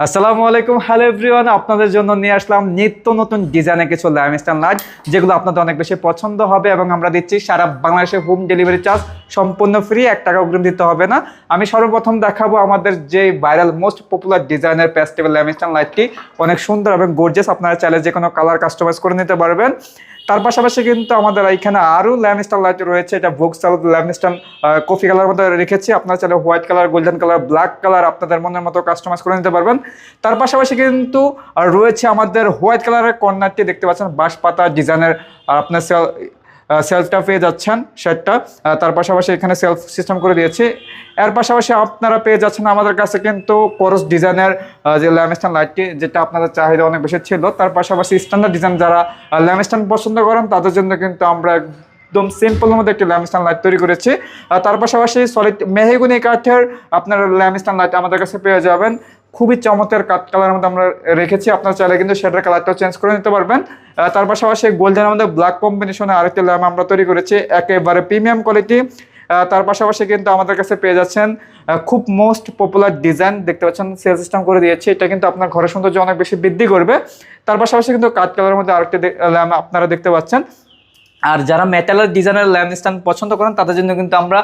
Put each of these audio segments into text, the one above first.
আসসালামু আলাইকুম। Hello everyone আপনাদের জন্য নিয়ে আসলাম নিত্য নতুন ডিজাইনের কিছু ল্যামস্টান লাইট, যেগুলো আপনাদের অনেক বেশি পছন্দ হবে এবং আমরা দিচ্ছি সারা বাংলাদেশে হোম ডেলিভারি চার্জ সম্পূর্ণ ফ্রি এক টাকা অগ্রিম দিতে হবে না। আমি সর্বপ্রথম দেখাবো আমাদের যে ভাইরাল মোস্ট পপুলার ডিজাইনের প্যাস্টেবল ল্যামিস্টান লাইটটি অনেক সুন্দর এবং গর্জিয়াস আপনারা চাইলে যে কোনো কালার কাস্টমাইজ করে নিতে পারবেন। তার পাশাপাশি কিন্তু আমাদের এইখানে আরও ল্যামিস্টান লাইট রয়েছে, এটা ভোক্সাল ল্যামিস্টান কফি কালার মধ্যে রেখেছি। আপনারা চাইলে white colour golden colour black colour আপনাদের মনের মতো কাস্টমাইজ করে নিতে পারবেন। তার পাশাপাশি কিন্তু রয়েছে আমাদের হোয়াইট কালারের কর্নারটি, দেখতে পাচ্ছেন বাঁশ পাতা ডিজাইনের আপনার সেলফটা পেয়ে যাচ্ছেন শার্টটা তার পাশাপাশি এখানে সেলফ সিস্টেম করে দিয়েছি। এর পাশাপাশি আপনারা পেয়ে যাচ্ছেন আমাদের কাছে কিন্তু করস ডিজাইনের যে ল্যামস্টান লাইটটি যেটা আপনাদের চাহিদা অনেক বেশি ছিল। তার পাশাপাশি স্ট্যান্ডার্ড ডিজাইন যারা ল্যামস্টান পছন্দ করেন, তাদের জন্য কিন্তু আমরা একদম সিম্পলের মধ্যে একটি ল্যামস্টান লাইট তৈরি করেছি। তার পাশাপাশি সলিড মেহেগুনি কাঠের আপনার ল্যামস্টান লাইট আমাদের কাছে পেয়ে যাবেন। খুবই চমৎকার কাঠ কালারের মধ্যে আমরা রেখেছি আপনারা চাইলে কিন্তু সেটার কালারটাও চেঞ্জ করে নিতে পারবেন। তার পাশাপাশি গোল্ডেনের মধ্যে ব্ল্যাক কম্বিনেশনে আরেকটি ল্যাম্প আমরা তৈরি করেছি, একেবারে প্রিমিয়াম কোয়ালিটি তার পাশাপাশি কিন্তু আমাদের কাছে পেয়ে যাচ্ছেন খুব মোস্ট পপুলার ডিজাইন দেখতে পাচ্ছেন সেল সিস্টেম করে দিয়েছি। এটা কিন্তু আপনার ঘরের সৌন্দর্য অনেক বেশি বৃদ্ধি করবে। তার পাশাপাশি কিন্তু কাঠ কালারের মধ্যে আরেকটি ল্যাম্প আপনারা দেখতে পাচ্ছেন। আর যারা মেটালের ডিজাইনের ল্যাম্প স্ট্যান্ড পছন্দ করেন, তাদের জন্য কিন্তু আমরা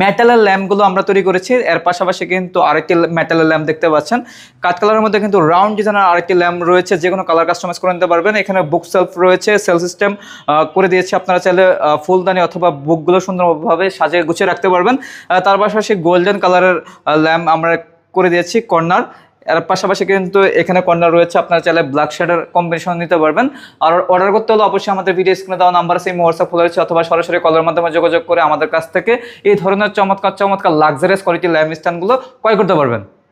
মেটালের ল্যাম্পগুলো আমরা তৈরি করেছি। এর পাশাপাশি কিন্তু আরেকটি মেটালের ল্যাম্প দেখতে পাচ্ছেন। কাঠ কালারের মধ্যে কিন্তু রাউন্ড ডিজাইনের আরেকটি ল্যাম্প রয়েছে, যে কোনো কালার কাস্টমাইজ করে নিতে পারবেন। এখানে বুক সেলফ রয়েছে সেল সিস্টেম করে দিয়েছে। আপনারা চাইলে ফুলদানি অথবা বুকগুলো সুন্দরভাবে সাজিয়ে গুছিয়ে রাখতে পারবেন। তার পাশাপাশি গোল্ডেন কালারের ল্যাম্প আমরা করে দিয়েছি কর্নার এর পাশাপাশি কিন্তু এখানে কর্নার রয়েছে, আপনারা চাইলে ব্ল্যাক শেডের কম্বিনেশন নিতে পারবেন। আর অর্ডার করতে হলে অবশ্যই আমাদের ভিডিও স্ক্রিনে দেওয়া নাম্বার সেই হোয়াটসঅ্যাপ খোলা রয়েছে অথবা সরাসরি কলের মাধ্যমে যোগাযোগ করে আমাদের কাছ থেকে এই ধরনের চমৎকার চমৎকার লাক্সারিয়াস কোয়ালিটি ল্যাম্প স্ট্যান্ডগুলো ক্রয় করতে পারবেন।